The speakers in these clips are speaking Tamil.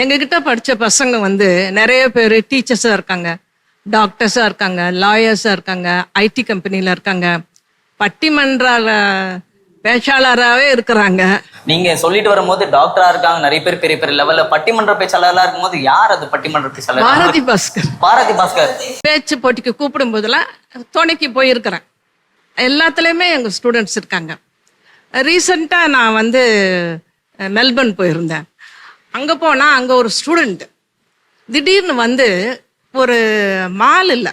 எங்ககிட்ட படிச்ச பசங்க வந்து நிறைய பேர் டீச்சர்ஸா இருக்காங்க. டாக்டர்ஸா இருக்காங்க லாயர்ஸா இருக்காங்க ஐடி கம்பெனில இருக்காங்க. பட்டிமன்ற பேச்சாளராகவே இருக்கிறாங்க. நீங்க சொல்லிட்டு வரும்போது டாக்டரா இருக்காங்க நிறைய பேர் பெரிய பெரிய லெவல்ல பட்டிமன்ற பேச்சாளர்லாம் இருக்கும்போது யார் அது பட்டிமன்ற பேச்சாளர்? பாரதி பாஸ்கர். பாரதி பாஸ்கர். பேச்சு போட்டிக்கு கூப்பிடும் போதெல்லாம் துணைக்கு போயிருக்கிறேன். எல்லாத்துலேயுமே எங்கள் ஸ்டூடெண்ட்ஸ் இருக்காங்க. ரீசண்டாக நான் வந்து மெல்பர்ன் போயிருந்தேன். அங்கே போனால் அங்கே ஒரு ஸ்டூடெண்ட் திடீர்னு வந்து ஒரு மால் இல்லை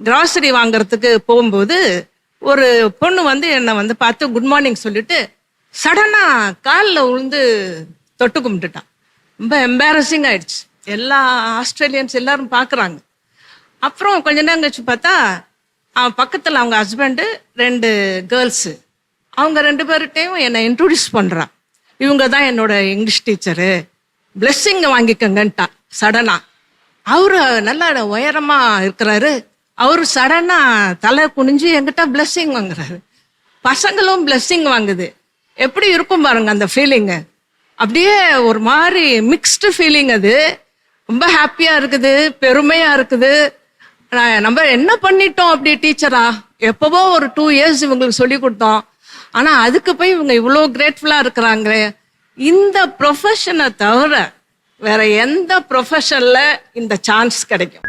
கிராசரி வாங்குறதுக்கு போகும்போது ஒரு பொண்ணு வந்து என்னை வந்து பார்த்து குட் மார்னிங் சொல்லிட்டு சடனாக காலில் விழுந்து தொட்டு கும்பிட்டுட்டான். ரொம்ப எம்பாரசிங் ஆயிடுச்சு. எல்லா ஆஸ்திரேலியன்ஸ் எல்லாரும் பார்க்குறாங்க. அப்புறம் கொஞ்ச நேரம் கழிச்சு பார்த்தா அவன் பக்கத்தில் அவங்க ஹஸ்பண்டு ரெண்டு கேர்ள்ஸு அவங்க ரெண்டு பேர்கிட்டையும் என்னை இன்ட்ரடியூஸ் பண்ணுறான் இவங்க தான் என்னோட இங்கிலீஷ் டீச்சரு பிளெஸ்ஸிங் வாங்கிக்கங்கன்ட்டா சடனாக அவரு நல்லா உயரமாக இருக்கிறாரு. அவரு சடனாக தலை குனிஞ்சு என்கிட்ட பிளெஸ்ஸிங் வாங்குறாரு. பசங்களும் பிளெஸ்ஸிங் வாங்குது. எப்படி இருக்கும் பாருங்க அந்த ஃபீலிங்கு அப்படியே ஒரு மாதிரி மிக்ஸ்டு ஃபீலிங் அது. ரொம்ப ஹாப்பியா இருக்குது பெருமையா இருக்குது. நம்ம என்ன பண்ணிட்டோம் அப்படி டீச்சரா எப்பவோ ஒரு டூ இயர்ஸ் இவங்களுக்கு சொல்லி கொடுத்தோம். ஆனா அதுக்கு போய் இவங்க இவ்வளோ கிரேட்ஃபுல்லா இருக்கிறாங்களே. இந்த ப்ரொஃபஷனை தவிர வேற எந்த ப்ரொஃபஷனில் இந்த சான்ஸ் கிடைக்கும்?